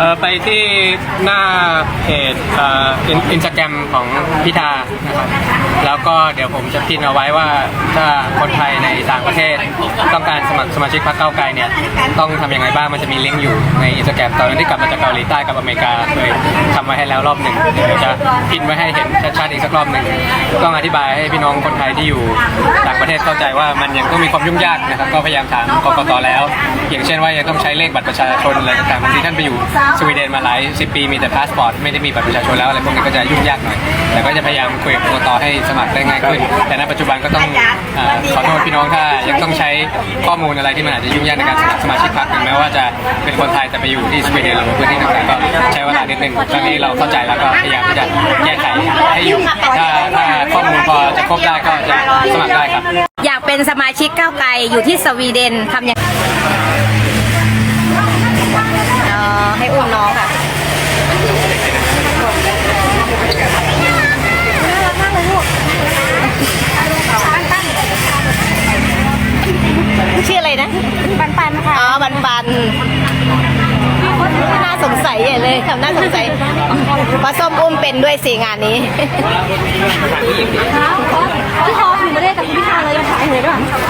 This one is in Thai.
เออไปที่หน้าเพจเอ่ออินสตาแกรมของพิธานะครับ แล้วก็เดี๋ยวผมจะพิมพ์เอาไว้ว่าถ้าคนไทยในต่างประเทศต้องการสมัครสมาชิกพรรคเก้าวไกลเนี่ยต้องทำยังไงบ้างมันจะมีลิงก์อยู่ในอินสตาแกรมตอนนั้นที่กลับมาจากเกาหลีใต้กับอเมริกาเคยทำไว้ให้แล้วรอบหนึ่งเดี๋ยวจะพิมพ์ไว้ให้เห็นชัดๆอีกสักรอบหนึ่งต้องอธิบายให้พี่น้องคนไทยที่อยู่ต่างประเทศเข้าใจว่ามันยังต้องมีความยุ่งยากนะครับก็พยายามถามกกตแล้ว อย่างเช่นว่ายังต้องใช้เลขบัตรประชาชนอะไรต่างๆบางทีท่านไปอยู่สวีเดนมาหลายสิบปีมีแต่พาสปอร์ตไม่ได้มีบัตรประชาชนแล้วอะไรพวกนี้ก็จะยุ่งยากหน่อยแต่ก็จะพยายามคุยกับกกตให้สมครได้ง่ายขึ้น แต่ณปัจจุบันก็ต้องเอ่อขอโทษพี่น้องถ้ายังต้องใช้ข้อมูลอะไรที่มันอาจจะยุ่งยากในการสมัครสมาชิกพรรคถึงแม้ว่าจะเป็นคนไทยแต่ไปอยู่ที่สวีเดนหรือพื้นที่ต่างๆก็ใช้เวลานิดนึงครั้งนี้เราเข้าใจแล้วก็พยายามที่จะแก้ไขให้อยู่ถ้าถ้าข้อมูลพอจะครบได้ก็จะสมัครได้ครับ อยากเป็นสมาชิกก้าวไกลอยู่ที่สวีเดนทำยังอ๋ ชื่ออะไรนะ ปันปันค่ะ อ๋อปันปันน่าสงสัยใหญ่เลยทำน่าสงสัยปลาส้มอุ้มเป็นด้วยสิงานนี้พี่ทอมอยู่ไม่ได้กับคุณพิธาเลยยังถ่ายเลยด้วยไม่ได้ถ่ายให้แม่หน่อย